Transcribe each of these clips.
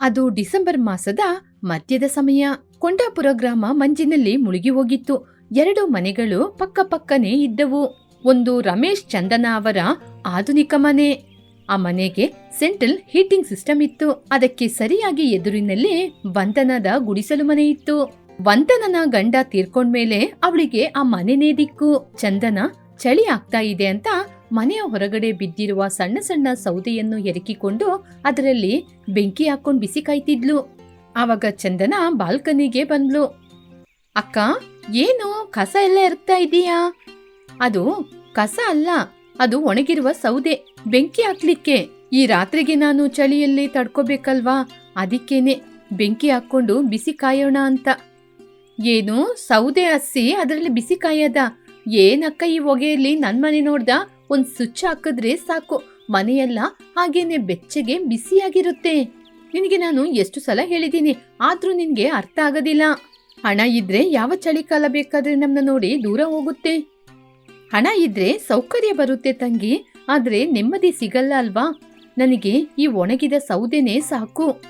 ಅದು ಡಿಸೆಂಬರ್ ಮಾಸದ ಮಧ್ಯದ ಸಮಯ. ಕೊಂಡಾಪುರ ಗ್ರಾಮ ಮಂಜಿನಲ್ಲಿ ಮುಳುಗಿ ಹೋಗಿತ್ತು. ಎರಡು ಮನೆಗಳು ಪಕ್ಕ ಪಕ್ಕನೆ ಇದ್ದವು. ಒಂದು ರಮೇಶ್ ಚಂದನ ಅವರ ಆಧುನಿಕ ಮನೆ. ಆ ಮನೆಗೆ ಸೆಂಟ್ರಲ್ ಹೀಟಿಂಗ್ ಸಿಸ್ಟಮ್ ಇತ್ತು. ಅದಕ್ಕೆ ಸರಿಯಾಗಿ ಎದುರಿನಲ್ಲಿ ವಂದನದ ಗುಡಿಸಲು ಮನೆ ಇತ್ತು. ವಂದನನ ಗಂಡ ತೀರ್ಕೊಂಡ್ಮೇಲೆ ಅವಳಿಗೆ ಆ ಮನೆನೇ ದಿಕ್ಕು. ಚಂದನ ಚಳಿ ಆಗ್ತಾ ಇದೆ ಅಂತ ಮನೆಯ ಹೊರಗಡೆ ಬಿದ್ದಿರುವ ಸಣ್ಣ ಸಣ್ಣ ಸೌದೆಯನ್ನು ಎರಕಿಕೊಂಡು ಅದರಲ್ಲಿ ಬೆಂಕಿ ಹಾಕೊಂಡು ಬಿಸಿ ಕಾಯ್ತಿದ್ಲು. ಆವಾಗ ಚಂದನ ಬಾಲ್ಕನಿಗೆ ಬಂದ್ಲು. ಅಕ್ಕ, ಏನು ಕಸ ಎಲ್ಲ ಇರ್ತಾ ಇದೀಯಾ? ಅದು ಕಸ ಅಲ್ಲ, ಅದು ಒಣಗಿರುವ ಸೌದೆ. ಬೆಂಕಿ ಹಾಕ್ಲಿಕ್ಕೆ. ಈ ರಾತ್ರಿಗೆ ನಾನು ಚಳಿಯಲ್ಲಿ ತಡ್ಕೋಬೇಕಲ್ವಾ? ಅದಕ್ಕೇನೆ, ಬೆಂಕಿ ಹಾಕೊಂಡು ಬಿಸಿ ಕಾಯೋಣ ಅಂತ. ಏನು, ಸೌದೆ ಹಸಿ ಅದರಲ್ಲಿ ಬಿಸಿ ಕಾಯದ? ಏನಕ್ಕ ಈ ಹೊಗೆಯಲ್ಲಿ ನನ್ನ ಮನೆ ನೋಡ್ದ? ಒಂದ್ ಸ್ವಿಚ್ ಹಾಕಿದ್ರೆ ಸಾಕು. ಮನೆಯೆಲ್ಲ ಹಾಗೇನೆ ಬೆಚ್ಚಗೆ ಬಿಸಿಯಾಗಿರುತ್ತೆ. ನಿನಗೆ ನಾನು ಎಷ್ಟು ಸಲ ಹೇಳಿದ್ದೀನಿ, ಆದ್ರೂ ನಿನ್ಗೆ ಅರ್ಥ ಆಗೋದಿಲ್ಲ. ಹಣ ಇದ್ರೆ ಯಾವ ಚಳಿಕಾಲ ಬೇಕಾದ್ರೆ ನಮ್ನ ನೋಡಿ ದೂರ ಹೋಗುತ್ತೆ. ಹಣ ಇದ್ರೆ ಸೌಕರ್ಯ ಬರುತ್ತೆ ತಂಗಿ, ಆದ್ರೆ ನೆಮ್ಮದಿ ಸಿಗಲ್ಲ ಅಲ್ವಾ? ನನಗೆ ಈ ಒಣಗಿದ ಸೌದೆನೇ ಸಾಕು.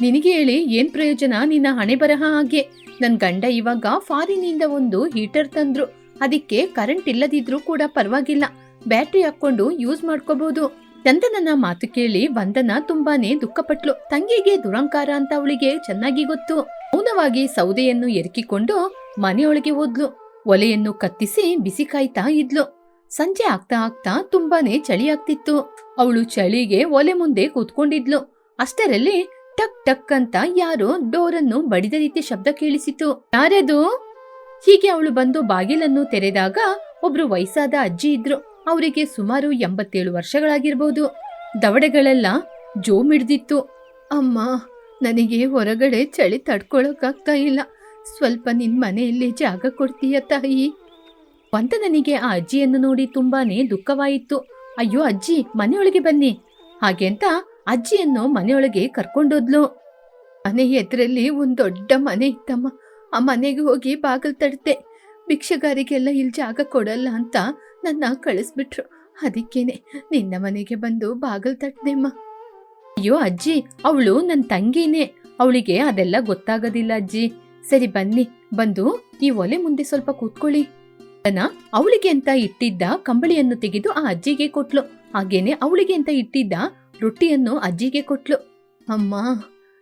ನಿನಗೆ ಹೇಳಿ ಏನ್ ಪ್ರಯೋಜನ ನಿನ್ನ ಹಣೆ ಬರಹ ಹಾಗೆ? ನನ್ ಗಂಡ ಇವಾಗ ಫಾರಿನಿಂದ ಒಂದು ಹೀಟರ್ ತಂದ್ರು. ಅದಕ್ಕೆ ಕರೆಂಟ್ ಇಲ್ಲದಿದ್ರೂ ಕೂಡ ಪರವಾಗಿಲ್ಲ. ಬ್ಯಾಟ್ರಿ ಹಾಕೊಂಡು ಯೂಸ್ ಮಾಡ್ಕೋಬಹುದು ಚಂದನನ ಮಾತು ಕೇಳಿ ವಂದನ ತುಂಬಾನೇ ದುಃಖಪಟ್ಲು. ತಂಗಿಗೆ ದುರಂಕಾರ ಅಂತ ಅವಳಿಗೆ ಚೆನ್ನಾಗಿ ಗೊತ್ತು. ಮೌನವಾಗಿ ಸೌದೆಯನ್ನು ಎರಕಿಕೊಂಡು ಮನೆಯೊಳಗೆ ಹೋದ್ಲು. ಒಲೆಯನ್ನು ಕತ್ತಿಸಿ ಬಿಸಿ ಕಾಯ್ತಾ ಇದ್ಲು. ಸಂಜೆ ಆಗ್ತಾ ಆಗ್ತಾ ತುಂಬಾನೇ ಚಳಿ ಆಗ್ತಿತ್ತು. ಅವಳು ಚಳಿಗೆ ಒಲೆ ಮುಂದೆ ಕೂತ್ಕೊಂಡಿದ್ಲು. ಅಷ್ಟರಲ್ಲಿ ಟಕ್ ಟಕ್ ಅಂತ ಯಾರೋ ಡೋರನ್ನು ಬಡಿದ ರೀತಿ ಶಬ್ದ ಕೇಳಿಸಿತು. ಯಾರದು? ಹೀಗೆ ಅವಳು ಬಂದು ಬಾಗಿಲನ್ನು ತೆರೆದಾಗ ಒಬ್ರು ವಯಸ್ಸಾದ ಅಜ್ಜಿ ಇದ್ರು. ಅವರಿಗೆ ಸುಮಾರು ಎಂಬತ್ತೇಳು ವರ್ಷಗಳಾಗಿರ್ಬೋದು. ದವಡೆಗಳೆಲ್ಲ ಜೋಮಿಡ್ದಿತ್ತು. ಅಮ್ಮ, ನನಗೆ ಹೊರಗಡೆ ಚಳಿ ತಡ್ಕೊಳಕ್ಕಾಗ್ತಾ ಇಲ್ಲ. ಸ್ವಲ್ಪ ನಿನ್ನ ಮನೆಯಲ್ಲಿ ಜಾಗ ಕೊಡ್ತೀಯ ತಾಯಿ? ಅಂತ ನನಗೆ ಆ ಅಜ್ಜಿಯನ್ನು ನೋಡಿ ತುಂಬಾನೇ ದುಃಖವಾಯಿತು. ಅಯ್ಯೋ ಅಜ್ಜಿ, ಮನೆಯೊಳಗೆ ಬನ್ನಿ. ಹಾಗೆ ಅಂತ ಅಜ್ಜಿಯನ್ನು ಮನೆಯೊಳಗೆ ಕರ್ಕೊಂಡೋದ್ಲು. ಮನೆ ಎದುರಲ್ಲಿ ಒಂದು ದೊಡ್ಡ ಮನೆ ಇತ್ತಮ್ಮ. ಆ ಮನೆಗೆ ಹೋಗಿ ಬಾಗಿಲು ತಡ್ತೆ ಭಿಕ್ಷಗಾರಿಗೆಲ್ಲ ಇಲ್ಲಿ ಜಾಗ ಕೊಡಲ್ಲ ಅಂತ ನನ್ನ ಕಳಿಸ್ಬಿಟ್ರು. ಅದಕ್ಕೇನೆ ನಿನ್ನ ಮನೆಗೆ ಬಂದು ಬಾಗಲ್ ತಟ್ಟದೆಮ್ಮ. ಅಯ್ಯೋ ಅಜ್ಜಿ, ಅವಳು ನನ್ನ ತಂಗಿನೇ. ಅವಳಿಗೆ ಅದೆಲ್ಲ ಗೊತ್ತಾಗೋದಿಲ್ಲ ಅಜ್ಜಿ. ಸರಿ ಬನ್ನಿ, ಬಂದು ಈ ಒಲೆ ಮುಂದೆ ಸ್ವಲ್ಪ ಕೂತ್ಕೊಳ್ಳಿ. ನನ್ನ ಅವಳಿಗೆ ಅಂತ ಇಟ್ಟಿದ್ದ ಕಂಬಳಿಯನ್ನು ತೆಗೆದು ಆ ಅಜ್ಜಿಗೆ ಕೊಟ್ಲು. ಹಾಗೇನೆ ಅವಳಿಗೆ ಅಂತ ಇಟ್ಟಿದ್ದ ರೊಟ್ಟಿಯನ್ನು ಅಜ್ಜಿಗೆ ಕೊಟ್ಲು. ಅಮ್ಮ,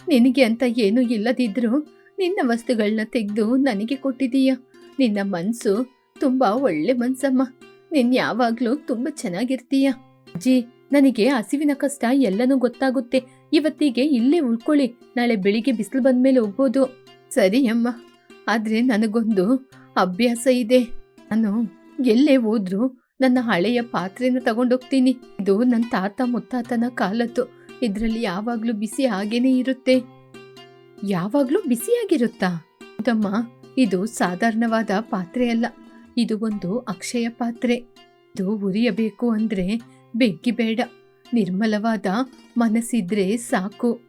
ನಿನಗೆ ಅಂತ ಏನೂ ಇಲ್ಲದಿದ್ರು ನಿನ್ನ ವಸ್ತುಗಳನ್ನ ತೆಗೆದು ನನಗೆ ಕೊಟ್ಟಿದೀಯ. ನಿನ್ನ ಮನ್ಸು ತುಂಬಾ ಒಳ್ಳೆ ಮನ್ಸಮ್ಮ. ನೀನ್ ಯಾವಾಗ್ಲೂ ತುಂಬಾ ಚೆನ್ನಾಗಿರ್ತೀಯ. ಅಜ್ಜಿ, ನನಗೆ ಹಸಿವಿನ ಕಷ್ಟ ಎಲ್ಲನೂ ಗೊತ್ತಾಗುತ್ತೆ. ಇವತ್ತಿಗೆ ಇಲ್ಲೇ ಉಳ್ಕೊಳ್ಳಿ. ನಾಳೆ ಬೆಳಿಗ್ಗೆ ಬಿಸಿಲು ಬಂದ್ಮೇಲೆ ಹೋಗ್ಬೋದು. ಸರಿ ಅಮ್ಮ. ಆದ್ರೆ ನನಗೊಂದು ಅಭ್ಯಾಸ ಇದೆ. ನಾನು ಎಲ್ಲೇ ಹೋದ್ರು ನನ್ನ ಹಳೆಯ ಪಾತ್ರೆನ ತಗೊಂಡೋಗ್ತೀನಿ. ಇದು ನನ್ನ ತಾತ ಮುತ್ತಾತನ ಕಾಲದ್ದು ಇದರಲ್ಲಿ ಯಾವಾಗ್ಲೂ ಬಿಸಿ ಹಾಗೇನೆ ಇರುತ್ತೆ. ಯಾವಾಗ್ಲೂ ಬಿಸಿಯಾಗಿರುತ್ತಾ? ಇದು ಸಾಧಾರಣವಾದ ಪಾತ್ರೆ ಅಲ್ಲ. ಇದು ಒಂದು ಅಕ್ಷಯ ಪಾತ್ರೆ. ಇದು ಉರಿಯಬೇಕು ಅಂದ್ರೆ ಬೆಂಕಿ ಬೇಡ ನಿರ್ಮಲವಾದ ಮನಸ್ಸಿದ್ರೆ ಸಾಕು.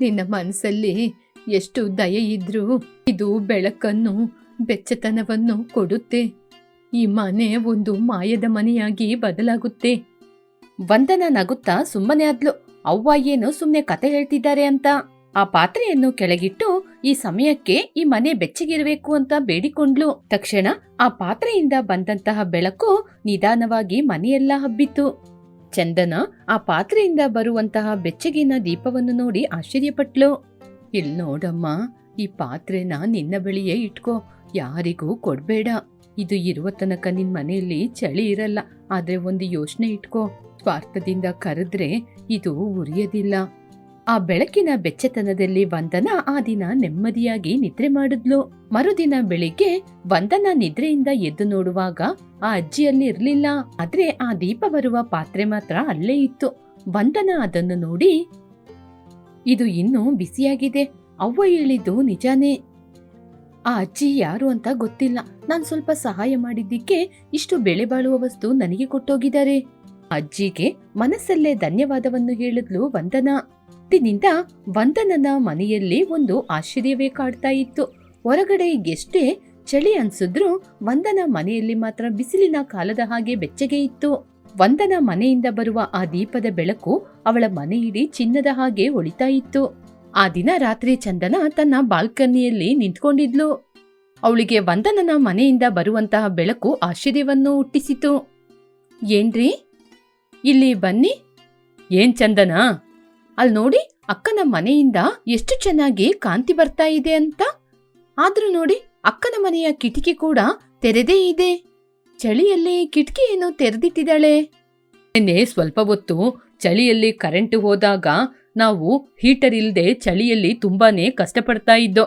ನಿನ್ನ ಮನಸ್ಸಲ್ಲಿ ಎಷ್ಟು ದಯೆ ಇದ್ರೂ ಇದು ಬೆಳಕನ್ನು, ಬೆಚ್ಚತನವನ್ನು ಕೊಡುತ್ತೆ. ಈ ಮನೆ ಒಂದು ಮಾಯದ ಮನೆಯಾಗಿ ಬದಲಾಗುತ್ತೆ. ವಂದನ ನಗುತ್ತಾ ಸುಮ್ಮನೆ ಆದ್ಲು. ಅವ್ವ ಏನು ಸುಮ್ಮನೆ ಕತೆ ಹೇಳ್ತಿದ್ದಾರೆ ಅಂತ? ಆ ಪಾತ್ರೆಯನ್ನು ಕೆಳಗಿಟ್ಟು ಈ ಸಮಯಕ್ಕೆ ಈ ಮನೆ ಬೆಚ್ಚಗಿರಬೇಕು ಅಂತ ಬೇಡಿಕೊಂಡ್ಲು. ತಕ್ಷಣ ಆ ಪಾತ್ರೆಯಿಂದ ಬಂದಂತಹ ಬೆಳಕು ನಿಧಾನವಾಗಿ ಮನೆಯೆಲ್ಲ ಹಬ್ಬಿತು ಚಂದನ ಆ ಪಾತ್ರೆಯಿಂದ ಬರುವಂತಹ ಬೆಚ್ಚಗಿನ ದೀಪವನ್ನು ನೋಡಿ ಆಶ್ಚರ್ಯಪಟ್ಲು. ಇಲ್ ನೋಡಮ್ಮ, ಈ ಪಾತ್ರೆನ ನಿನ್ನ ಬಳಿಯೇ ಇಟ್ಕೋ. ಯಾರಿಗೂ ಕೊಡ್ಬೇಡ. ಇದು ಇರುವ ತನಕ ನಿನ್ ಮನೆಯಲ್ಲಿ ಚಳಿ ಇರಲ್ಲ. ಆದ್ರೆ ಒಂದು ಯೋಚನೆ ಇಟ್ಕೋ. ಸ್ವಾರ್ಥದಿಂದ ಕರೆದ್ರೆ ಇದು ಉರಿಯದಿಲ್ಲ. ಆ ಬೆಳಕಿನ ಬೆಚ್ಚತನದಲ್ಲಿ ವಂದನ ಆ ದಿನ ನೆಮ್ಮದಿಯಾಗಿ ನಿದ್ರೆ ಮಾಡಿದ್ಲು. ಮರುದಿನ ಬೆಳಿಗ್ಗೆ ವಂದನ ನಿದ್ರೆಯಿಂದ ಎದ್ದು ನೋಡುವಾಗ ಆ ಅಜ್ಜಿಯಲ್ಲಿ ಇರ್ಲಿಲ್ಲ. ಆದ್ರೆ ಆ ದೀಪ ಬರುವ ಪಾತ್ರೆ ಮಾತ್ರ ಅಲ್ಲೇ ಇತ್ತು. ವಂದನ ಅದನ್ನು ನೋಡಿ, ಇದು ಇನ್ನೂ ಬಿಸಿಯಾಗಿದೆ. ಅವ್ವ ಹೇಳಿದ್ದು ನಿಜಾನೇ. ಆ ಅಜ್ಜಿ ಯಾರು ಅಂತ ಗೊತ್ತಿಲ್ಲ. ನಾನು ಸ್ವಲ್ಪ ಸಹಾಯ ಮಾಡಿದ್ದಕ್ಕೆ ಇಷ್ಟು ಬೆಳೆ ಬಾಳುವ ವಸ್ತು ನನಗೆ ಕೊಟ್ಟೋಗಿದ್ದಾರೆ. ಅಜ್ಜಿಗೆ ಮನಸ್ಸಲ್ಲೇ ಧನ್ಯವಾದವನ್ನು ಹೇಳಿದ್ಲು ವಂದನಾ. ದಿನಿಂದ ವಂದನನ ಮನೆಯಲ್ಲಿ ಒಂದು ಆಶ್ಚರ್ಯವೇ ಕಾಡ್ತಾ ಇತ್ತು. ಹೊರಗಡೆ ಎಷ್ಟೇ ಚಳಿ ಅನ್ಸಿದ್ರು ವಂದನ ಮನೆಯಲ್ಲಿ ಮಾತ್ರ ಬಿಸಿಲಿನ ಕಾಲದ ಹಾಗೆ ಬೆಚ್ಚಗೆ ಇತ್ತು. ವಂದನ ಮನೆಯಿಂದ ಬರುವ ಆ ದೀಪದ ಬೆಳಕು ಅವಳ ಮನೆಯಿಡೀ ಚಿನ್ನದ ಹಾಗೆ ಒಳಿತಾ ಇತ್ತು. ಆ ದಿನ ರಾತ್ರಿ ಚಂದನ ತನ್ನ ಬಾಲ್ಕನಿಯಲ್ಲಿ ನಿಂತ್ಕೊಂಡಿದ್ಲು. ಅವಳಿಗೆ ವಂದನನ ಮನೆಯಿಂದ ಬರುವಂತಹ ಬೆಳಕು ಆಶ್ಚರ್ಯವನ್ನು ಹುಟ್ಟಿಸಿತು. ಏನ್ರಿ? ಇಲ್ಲಿ ಬನ್ನಿ. ಏನ್ ಚಂದನ? ಅಲ್ಲಿ ನೋಡಿ ಅಕ್ಕನ ಮನೆಯಿಂದ ಎಷ್ಟು ಚೆನ್ನಾಗಿ ಕಾಂತಿ ಬರ್ತಾ ಇದೆ ಅಂತ. ಆದ್ರೂ ನೋಡಿ ಅಕ್ಕನ ಮನೆಯ ಕಿಟಕಿ ಕೂಡ ತೆರೆದೇ ಇದೆ. ಚಳಿಯಲ್ಲಿ ಕಿಟಕಿ ಏನು ತೆರೆದಿಟ್ಟಿದ್ದಾಳೆ. ನಿನ್ನೆ ಸ್ವಲ್ಪ ಹೊತ್ತು ಚಳಿಯಲ್ಲಿ ಕರೆಂಟ್ ಹೋದಾಗ ನಾವು ಹೀಟರ್ ಇಲ್ಲದೆ ಚಳಿಯಲ್ಲಿ ತುಂಬಾನೇ ಕಷ್ಟಪಡ್ತಾ ಇದ್ದೋ.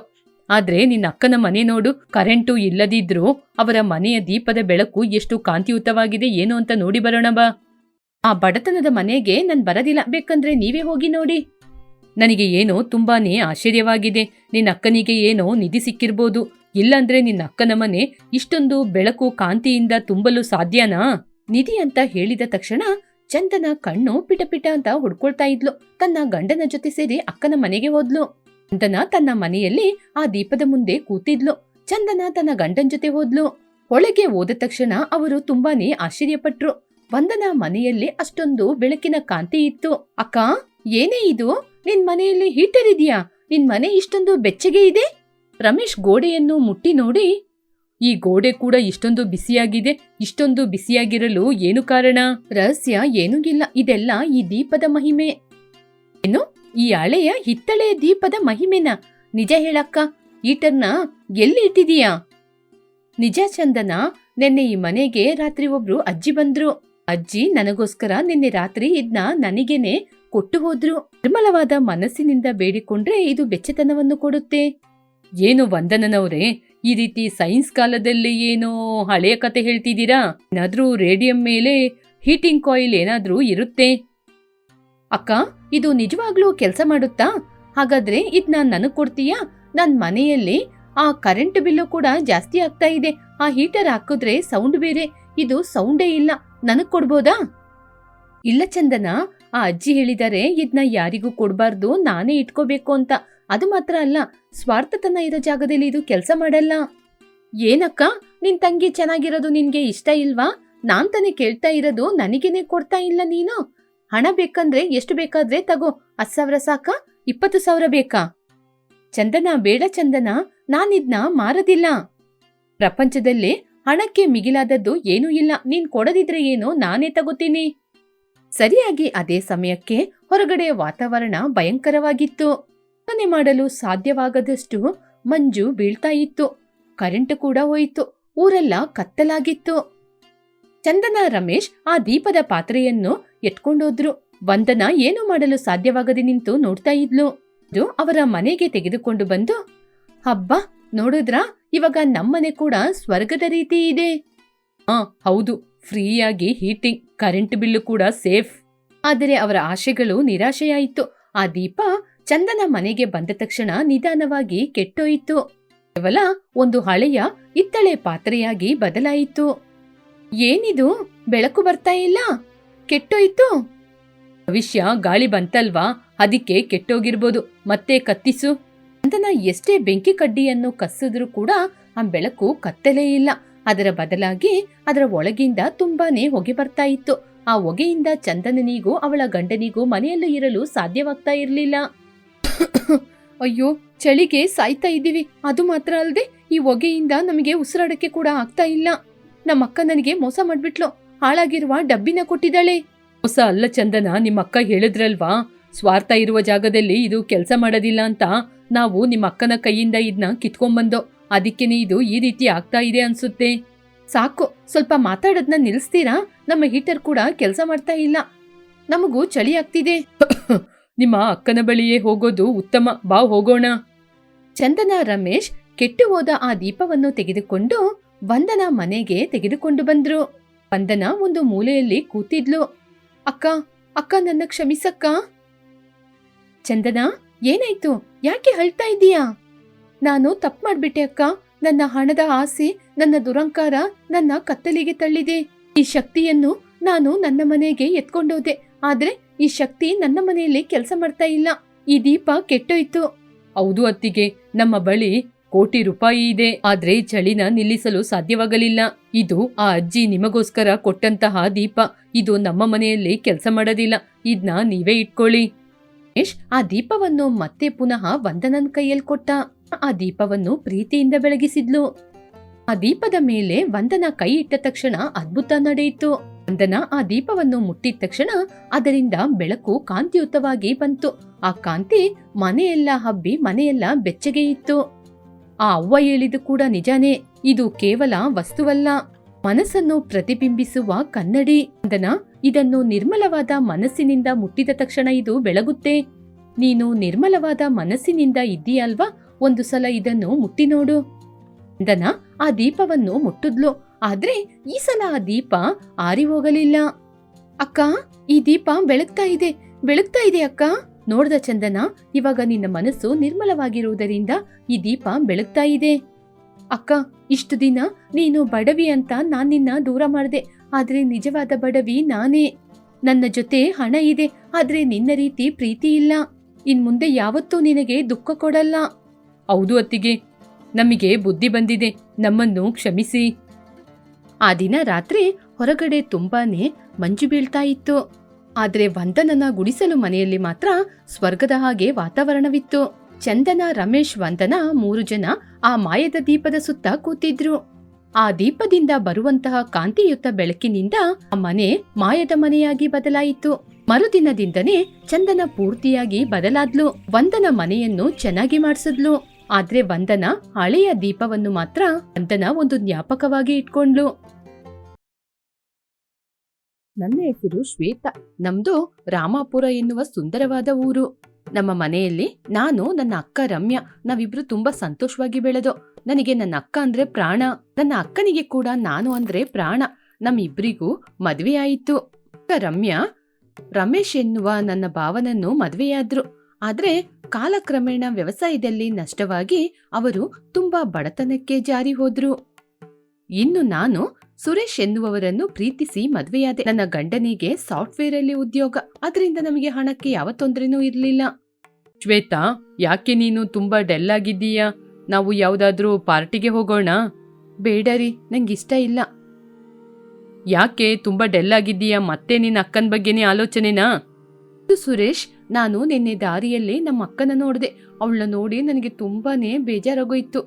ಆದ್ರೆ ನಿನ್ನ ಅಕ್ಕನ ಮನೆ ನೋಡು, ಕರೆಂಟು ಇಲ್ಲದಿದ್ರೂ ಅವರ ಮನೆಯ ದೀಪದ ಬೆಳಕು ಎಷ್ಟು ಕಾಂತಿಯುತವಾಗಿದೆ ಏನು ಅಂತ ನೋಡಿ ಬರೋಣ ಬಾ. ಆ ಬಡತನದ ಮನೆಗೆ ನನ್ ಬರದಿಲ್ಲ. ಬೇಕಂದ್ರೆ ನೀವೇ ಹೋಗಿ ನೋಡಿ. ನನಗೆ ಏನೋ ತುಂಬಾನೇ ಆಶ್ಚರ್ಯವಾಗಿದೆ. ನಿನ್ನ ಅಕ್ಕನಿಗೆ ಏನೋ ನಿಧಿ ಸಿಕ್ಕಿರ್ಬೋದು. ಇಲ್ಲಾಂದ್ರೆ ನಿನ್ನ ಅಕ್ಕನ ಮನೆ ಇಷ್ಟೊಂದು ಬೆಳಕು ಕಾಂತಿಯಿಂದ ತುಂಬಲು ಸಾಧ್ಯನಾ? ನಿಧಿ ಅಂತ ಹೇಳಿದ ತಕ್ಷಣ ಚಂದನ ಕಣ್ಣು ಪಿಟ ಪಿಟ ಅಂತ ಹುಡ್ಕೊಳ್ತಾ ಇದ್ಲು. ತನ್ನ ಗಂಡನ ಜೊತೆ ಸೇರಿ ಅಕ್ಕನ ಮನೆಗೆ ಹೋದ್ಲು. ಚಂದನ ತನ್ನ ಮನೆಯಲ್ಲಿ ಆ ದೀಪದ ಮುಂದೆ ಕೂತಿದ್ಲು. ಚಂದನ ತನ್ನ ಗಂಡನ ಜೊತೆ ಹೋದ್ಲು. ಒಳಗೆ ಹೋದ ತಕ್ಷಣ ಅವರು ತುಂಬಾನೇ ಆಶ್ಚರ್ಯಪಟ್ರು. ವಂದನ ಮನೆಯಲ್ಲಿ ಅಷ್ಟೊಂದು ಬೆಳಕಿನ ಕಾಂತಿ ಇತ್ತು. ಅಕ್ಕ, ಏನೇ ಇದು? ನಿನ್ ಮನೆಯಲ್ಲಿ ಹೀಟರ್ ಇದೆಯಾ? ನಿನ್ ಮನೆ ಇಷ್ಟೊಂದು ಬೆಚ್ಚಗೆ ಇದೆ? ರಮೇಶ್ ಗೋಡೆಯನ್ನು ಮುಟ್ಟಿ ನೋಡಿ, ಈ ಗೋಡೆ ಕೂಡ ಇಷ್ಟೊಂದು ಬಿಸಿಯಾಗಿದೆ. ಇಷ್ಟೊಂದು ಬಿಸಿಯಾಗಿರಲು ಏನು ಕಾರಣ? ರಹಸ್ಯ ಏನೂ ಇಲ್ಲ ಇದೆಲ್ಲ ಈ ದೀಪದ ಮಹಿಮೆ. ಏನು? ಈ ಹಳೆಯ ಹಿತ್ತಳೆಯ ದೀಪದ ಮಹಿಮೆನ? ನಿಜ ಹೇಳಕ್ಕ ಈಟರ್ನ ಎಲ್ಲಿ ಇಟ್ಟಿದೀಯಾ? ನಿಜ ಚಂದನ, ನಿನ್ನೆ ಈ ಮನೆಗೆ ರಾತ್ರಿ ಒಬ್ರು ಅಜ್ಜಿ ಬಂದ್ರು. ಅಜ್ಜಿ, ನನಗೋಸ್ಕರ ನಿನ್ನೆ ರಾತ್ರಿ ಇದ್ನ ನನಗೇನೆ ಕೊಟ್ಟು ಹೋದ್ರು. ನಿರ್ಮಲವಾದ ಮನಸ್ಸಿನಿಂದ ಬೇಡಿಕೊಂಡ್ರೆ ಇದು ಬೆಚ್ಚತನವನ್ನು ಕೊಡುತ್ತೆ. ಏನು ವಂದನನವ್ರೆ, ಈ ರೀತಿ ಸೈನ್ಸ್ ಕಾಲದಲ್ಲಿ ಏನೋ ಹಳೆಯ ಕತೆ ಹೇಳ್ತಿದ್ದೀರಾ? ಏನಾದ್ರೂ ರೇಡಿಯಂ ಮೇಲೆ ಹೀಟಿಂಗ್ ಕಾಯಿಲ್ ಏನಾದ್ರೂ ಇರುತ್ತೆ. ಅಕ್ಕ, ಇದು ನಿಜವಾಗ್ಲೂ ಕೆಲಸ ಮಾಡುತ್ತಾ? ಹಾಗಾದ್ರೆ ಇದ್ನ ನನಗ್ ಕೊಡ್ತೀಯಾ? ನನ್ ಮನೆಯಲ್ಲಿ ಆ ಕರೆಂಟ್ ಬಿಲ್ಲು ಕೂಡ ಜಾಸ್ತಿ ಆಗ್ತಾ ಇದೆ. ಆ ಹೀಟರ್ ಹಾಕಿದ್ರೆ ಸೌಂಡ್ ಬೇರೆ, ಇದು ಸೌಂಡೇ ಇಲ್ಲ. ನನಗ್ ಕೊಡ್ಬೋದಾ? ಇಲ್ಲ ಚಂದನ, ಆ ಅಜ್ಜಿ ಹೇಳಿದಾರೆ ಇದನ್ನ ಯಾರಿಗೂ ಕೊಡಬಾರ್ದು, ನಾನೇ ಇಟ್ಕೋಬೇಕು ಅಂತ. ಅದು ಮಾತ್ರ ಅಲ್ಲ, ಸ್ವಾರ್ಥತನ ಇರೋ ಜಾಗದಲ್ಲಿ ಇದು ಕೆಲಸ ಮಾಡಲ್ಲ. ಏನಕ್ಕ, ನಿನ್ ತಂಗಿ ಚೆನ್ನಾಗಿರೋದು ನಿನ್ಗೆ ಇಷ್ಟ ಇಲ್ವಾ? ನಾನ್ ತಾನೇ ಕೇಳ್ತಾ ಇರೋದು ನನಗೇನೆ ಕೊಡ್ತಾ ಇಲ್ಲ ನೀನು. ಹಣ ಬೇಕಂದ್ರೆ ಎಷ್ಟು ಬೇಕಾದ್ರೆ ತಗೋ. ಹತ್ ಸಾವಿರ ಸಾಕ? ಇಪ್ಪತ್ತು ಸಾವಿರ ಬೇಕಾ? ಚಂದನ, ಬೇಡ ಚಂದನ, ನಾನಿದ್ನ ಮಾರದಿಲ್ಲ. ಪ್ರಪಂಚದಲ್ಲಿ ಹಣಕ್ಕೆ ಮಿಗಿಲಾದದ್ದು ಏನೂ ಇಲ್ಲ. ನೀನ್ ಕೊಡದಿದ್ರೆ ಏನೋ ನಾನೇ ತಗೋತೀನಿ. ಸರಿಯಾಗಿ ಅದೇ ಸಮಯಕ್ಕೆ ಹೊರಗಡೆ ವಾತಾವರಣ ಭಯಂಕರವಾಗಿತ್ತು. ಮನೆ ಮಾಡಲು ಸಾಧ್ಯವಾಗದಷ್ಟು ಮಂಜು ಬೀಳ್ತಾ ಇತ್ತು. ಕರೆಂಟ್ ಕೂಡ ಹೋಯಿತು. ಊರೆಲ್ಲ ಕತ್ತಲಾಗಿತ್ತು. ಚಂದನ, ರಮೇಶ್ ಆ ದೀಪದ ಪಾತ್ರೆಯನ್ನು ಎತ್ಕೊಂಡೋದ್ರು. ವಂದನ ಏನು ಮಾಡಲು ಸಾಧ್ಯವಾಗದೆ ನಿಂತು ನೋಡ್ತಾ ಇದ್ಲು. ಇದು ಅವರ ಮನೆಗೆ ತೆಗೆದುಕೊಂಡು ಬಂದು, ಹಬ್ಬ ನೋಡಿದ್ರಾ? ಇವಾಗ ನಮ್ಮನೆ ಕೂಡ ಸ್ವರ್ಗದ ರೀತಿ ಇದೆ. ಆ, ಹೌದು. ಫ್ರೀಯಾಗಿ ಹೀಟಿಂಗ್, ಕರೆಂಟ್ ಬಿಲ್ಲು ಕೂಡ ಸೇಫ್. ಆದರೆ ಅವರ ಆಶೆಗಳು ನಿರಾಶೆಯಾಯಿತು. ಆ ದೀಪ ಚಂದನ ಮನೆಗೆ ಬಂದ ತಕ್ಷಣ ನಿಧಾನವಾಗಿ ಕೆಟ್ಟೋಯಿತು. ಕೇವಲ ಒಂದು ಹಳೆಯ ಇತ್ತಳೆ ಪಾತ್ರೆಯಾಗಿ ಬದಲಾಯಿತು. ಏನಿದು? ಬೆಳಕು ಬರ್ತಾ ಇಲ್ಲ? ಕೆಟ್ಟೋಯ್ತು? ಭವಿಷ್ಯ ಗಾಳಿ ಬಂತಲ್ವಾ? ಅದಕ್ಕೆ ಕೆಟ್ಟೋಗಿರ್ಬೋದು. ಮತ್ತೆ ಕತ್ತಿಸು. ಚಂದನ ಎಷ್ಟೇ ಬೆಂಕಿ ಕಡ್ಡಿಯನ್ನು ಕಸಿದ್ರೂ ಕೂಡ ಆ ಬೆಳಕು ಕತ್ತಲೇ ಇಲ್ಲ. ಅದರ ಬದಲಾಗಿ ಅದರ ಒಳಗಿಂದ ತುಂಬಾನೇ ಹೊಗೆ ಬರ್ತಾ ಇತ್ತು. ಆ ಹೊಗೆಯಿಂದ ಚಂದನನಿಗೂ ಅವಳ ಗಂಡನಿಗೂ ಮನೆಯಲ್ಲಿ ಇರಲು ಸಾಧ್ಯವಾಗ್ತಾ ಇರಲಿಲ್ಲ. ಅಯ್ಯೋ, ಚಳಿಗೆ ಸಾಯ್ತಾ ಇದ್ದೀವಿ. ಅದು ಮಾತ್ರ ಅಲ್ಲದೆ ಈ ಹೊಗೆಯಿಂದ ನಮಗೆ ಉಸಿರಾಡಕ್ಕೆ ಕೂಡ ಆಗ್ತಾ ಇಲ್ಲ. ನಮ್ಮ ಅಕ್ಕ ನನಗೆ ಮೋಸ ಮಾಡ್ಬಿಟ್ಲು. ಹಾಳಾಗಿರುವ ಡಬ್ಬಿನ ಕೊಟ್ಟಿದ್ದಾಳೆ. ಮೋಸ ಅಲ್ಲ ಚಂದನ ನಿಮ್ಮ ಅಕ್ಕ ಹೇಳಿದ್ರಲ್ವಾ? ಸ್ವಾರ್ಥ ಇರುವ ಜಾಗದಲ್ಲಿ ಇದು ಕೆಲಸ ಮಾಡೋದಿಲ್ಲ ಅಂತ ನಾವು ನಿಮ್ಮ ಅಕ್ಕನ ಕೈಯಿಂದ ಇದನ್ನ ಕಿತ್ಕೊಂಡ್ಬಂದೋ, ಅದಕ್ಕೇನೆ ಇದು ಈ ರೀತಿ ಆಗ್ತಾ ಇದೆ ಅನ್ಸುತ್ತೆ. ಸಾಕು, ಸ್ವಲ್ಪ ಮಾತಾಡೋದನ್ನ ನಿಲ್ಲಿಸ್ತೀರಾ ನಮ್ಮ ಹೀಟರ್ ಕೂಡ ಕೆಲಸ ಮಾಡ್ತಾ ಇಲ್ಲ. ನಮಗೂ ಚಳಿ ಆಗ್ತಿದೆ. ನಿಮ್ಮ ಅಕ್ಕನ ಬಳಿಯೇ ಹೋಗೋದು ಉತ್ತಮ. ಬಾ, ಹೋಗೋಣ. ಚಂದನ, ರಮೇಶ್ ಕೆಟ್ಟು ಹೋದ ಆ ದೀಪವನ್ನು ತೆಗೆದುಕೊಂಡು ವಂದನ ಮನೆಗೆ ತೆಗೆದುಕೊಂಡು ಬಂದ್ರು. ವಂದನ ಒಂದು ಮೂಲೆಯಲ್ಲಿ ಕೂತಿದ್ಲು. ಅಕ್ಕ ಅಕ್ಕ ನನ್ನ ಕ್ಷಮಿಸಕ್ಕ? ಚಂದನ, ಏನಾಯ್ತು? ಯಾಕೆ ಅಳ್ತಾ ಇದ್ದೀಯಾ? ನಾನು ತಪ್ಪು ಮಾಡ್ಬಿಟ್ಟೆ ಅಕ್ಕ. ನನ್ನ ಹಣದ ಆಸೆ, ನನ್ನ ದುರಂಕಾರ ನನ್ನ ಕತ್ತಲಿಗೆ ತಳ್ಳಿದೆ. ಈ ಶಕ್ತಿಯನ್ನು ನಾನು ನನ್ನ ಮನೆಗೆ ಎತ್ಕೊಂಡೋದೆ. ಆದ್ರೆ ಈ ಶಕ್ತಿ ನನ್ನ ಮನೆಯಲ್ಲಿ ಕೆಲಸ ಮಾಡ್ತಾ ಇಲ್ಲ. ಈ ದೀಪ ಕೆಟ್ಟೋಯ್ತು. ಹೌದು ಅತ್ತಿಗೆ, ನಮ್ಮ ಬಳಿ ಕೋಟಿ ರೂಪಾಯಿ ಇದೆ. ಆದ್ರೆ ಚಳಿನ ನಿಲ್ಲಿಸಲು ಸಾಧ್ಯವಾಗಲಿಲ್ಲ. ಇದು ಆ ಅಜ್ಜಿ ನಿಮಗೋಸ್ಕರ ಕೊಟ್ಟಂತಹ ದೀಪ. ಇದು ನಮ್ಮ ಮನೆಯಲ್ಲಿ ಕೆಲಸ ಮಾಡೋದಿಲ್ಲ. ಇದ್ನ ನೀವೇ ಇಟ್ಕೊಳ್ಳಿ. ರಮೇಶ್ ಆ ದೀಪವನ್ನು ಮತ್ತೆ ಪುನಃ ವಂದನನ್ ಕೈಯಲ್ಲಿ ಕೊಟ್ಟ. ಆ ದೀಪವನ್ನು ಪ್ರೀತಿಯಿಂದ ಬೆಳಗಿಸಿದ್ಲು. ಆ ದೀಪದ ಮೇಲೆ ವಂದನ ಕೈ ಇಟ್ಟ ತಕ್ಷಣ ಅದ್ಭುತ ನಡೆಯಿತು. ವಂದನ ಆ ದೀಪವನ್ನು ಮುಟ್ಟಿದ ತಕ್ಷಣ ಅದರಿಂದ ಬೆಳಕು ಕಾಂತಿಯುತವಾಗಿ ಬಂತು. ಆ ಕಾಂತಿ ಮನೆಯೆಲ್ಲ ಹಬ್ಬಿ ಮನೆಯೆಲ್ಲ ಬೆಚ್ಚಗೆ ಇತ್ತು. ಆ ಅವ್ವ ಹೇಳಿದ್ದು ಕೂಡ ನಿಜಾನೇ. ಇದು ಕೇವಲ ವಸ್ತುವಲ್ಲ. ಮನಸ್ಸನ್ನು ಪ್ರತಿಬಿಂಬಿಸುವ ಕನ್ನಡಿ ಅಂದನ ಇದನ್ನು ನಿರ್ಮಲವಾದ ಮನಸ್ಸಿನಿಂದ ಮುಟ್ಟಿದ ತಕ್ಷಣ ಇದು ಬೆಳಗುತ್ತೆ. ನೀನು ನಿರ್ಮಲವಾದ ಮನಸ್ಸಿನಿಂದ ಇದ್ದೀಯಲ್ವಾ? ಒಂದು ಸಲ ಇದನ್ನು ಮುಟ್ಟಿ ನೋಡು. ಅಂದನ ಆ ದೀಪವನ್ನು ಮುಟ್ಟಿದ್ಲು. ಆದ್ರೆ ಈ ಸಲ ಆ ದೀಪ ಆರಿ ಹೋಗಲಿಲ್ಲ. ಅಕ್ಕ, ಈ ದೀಪ ಬೆಳಗ್ತಾ ಇದೆ. ಬೆಳಗ್ತಾ ಇದೆ ಅಕ್ಕ. ನೋಡ್ದ ಚಂದನ, ಇವಾಗ ನಿನ್ನ ಮನಸ್ಸು ನಿರ್ಮಲವಾಗಿರುವುದರಿಂದ ಈ ದೀಪ ಬೆಳಗ್ತಾ ಇದೆ. ಅಕ್ಕ, ಇಷ್ಟು ದಿನ ನೀನು ಬಡವಿ ಅಂತ ನಾನು ನಿನ್ನ ದೂರ ಮಾಡಿದೆ. ಆದರೆ ನಿಜವಾದ ಬಡವಿ ನಾನೇ. ನನ್ನ ಜೊತೆ ಹಣ ಇದೆ, ಆದರೆ ನಿನ್ನ ರೀತಿ ಪ್ರೀತಿ ಇಲ್ಲ. ಇನ್ ಮುಂದೆ ಯಾವತ್ತೂ ನಿನಗೆ ದುಃಖ ಕೊಡಲ್ಲ. ಹೌದು ಅತ್ತಿಗೆ, ನಮಗೆ ಬುದ್ಧಿ ಬಂದಿದೆ, ನಮ್ಮನ್ನು ಕ್ಷಮಿಸಿ. ಆ ದಿನ ರಾತ್ರಿ ಹೊರಗಡೆ ತುಂಬಾನೇ ಮಂಜು ಬೀಳ್ತಾ ಇತ್ತು. ಆದರೆ ವಂದನನ ಗುಡಿಸಲು ಮನೆಯಲ್ಲಿ ಮಾತ್ರ ಸ್ವರ್ಗದ ಹಾಗೆ ವಾತಾವರಣವಿತ್ತು. ಚಂದನ, ರಮೇಶ್ ವಂದನ ಮೂರು ಜನ ಆ ಮಾಯದ ದೀಪದ ಸುತ್ತ ಕೂತಿದ್ರು. ಆ ದೀಪದಿಂದ ಬರುವಂತಹ ಕಾಂತಿಯುತ ಬೆಳಕಿನಿಂದ ಆ ಮನೆ ಮಾಯದ ಮನೆಯಾಗಿ ಬದಲಾಯಿತು. ಮರುದಿನದಿಂದನೇ ಚಂದನ ಪೂರ್ತಿಯಾಗಿ ಬದಲಾದ್ಲು. ವಂದನ ಮನೆಯನ್ನು ಚೆನ್ನಾಗಿ ಮಾಡಿಸಿದ್ಲು. ಆದ್ರೆ ವಂದನ ಹಳೆಯ ದೀಪವನ್ನು ಮಾತ್ರ ವಂದನ ಒಂದು ಜ್ಞಾಪಕವಾಗಿ ಇಟ್ಕೊಂಡ್ಲು. ನನ್ನ ಹೆಸರು ಶ್ವೇತಾ. ನಮ್ದು ರಾಮಾಪುರ ಎನ್ನುವ ಸುಂದರವಾದ ಊರು. ನಮ್ಮ ಮನೆಯಲ್ಲಿ ನಾನು ನನ್ನ ಅಕ್ಕ ರಮ್ಯಾ, ನಾವಿಬ್ರು ತುಂಬಾ ಸಂತೋಷವಾಗಿ ಬೆಳೆದು, ನನಗೆ ನನ್ನ ಅಕ್ಕ ಅಂದ್ರೆ ಪ್ರಾಣ, ನನ್ನ ಅಕ್ಕನಿಗೆ ಕೂಡ ನಾನು ಅಂದ್ರೆ ಪ್ರಾಣ, ನಮ್ಮಿಬ್ರಿಗೂ ಮದ್ವೆ ಆಯಿತು. ಅಕ್ಕ ರಮ್ಯಾ, ರಮೇಶ್ ಎನ್ನುವ ನನ್ನ ಭಾವನನ್ನು ಮದ್ವೆಯಾದ್ರು, ಆದ್ರೆ ಕಾಲಕ್ರಮೇಣ ವ್ಯವಸಾಯದಲ್ಲಿ ನಷ್ಟವಾಗಿ ಅವರು ತುಂಬಾ ಬಡತನಕ್ಕೆ ಜಾರಿ ಹೋದ್ರು. ಇನ್ನು ನಾನು ಸುರೇಶ್ ಎನ್ನುವವರನ್ನು ಪ್ರೀತಿಸಿ ಮದ್ವೆಯಾದೆ. ನನ್ನ ಗಂಡನಿಗೆ ಸಾಫ್ಟ್ವೇರ್ ಅಲ್ಲಿ ಉದ್ಯೋಗ ಅದರಿಂದ ನಮಗೆ ಹಣಕ್ಕೆ ಯಾವ ತೊಂದರೆನೂ ಇರ್ಲಿಲ್ಲ. ಶ್ವೇತಾ, ಯಾಕೆ ನೀನು ತುಂಬಾ ಡೆಲ್ ಆಗಿದ್ದೀಯಾ? ನಾವು ಯಾವುದಾದ್ರೂ ಪಾರ್ಟಿಗೆ ಹೋಗೋಣ? ಬೇಡ ರೀ, ನಂಗಿಷ್ಟ ಇಲ್ಲ. ಯಾಕೆ ತುಂಬಾ ಡೆಲ್ ಆಗಿದ್ದೀಯಾ ಮತ್ತೆ ನಿನ್ನ ಅಕ್ಕನ ಬಗ್ಗೆನೇ ಆಲೋಚನೆನಾ? ಸುರೇಶ್, ನಾನು ನಿನ್ನೆ ದಾರಿಯಲ್ಲಿ ನಮ್ಮ ಅಕ್ಕನ ನೋಡಿದೆ. ಅವಳನ್ನ ನೋಡಿ ನನಗೆ ತುಂಬಾನೇ ಬೇಜಾರಾಗೋಯ್ತು.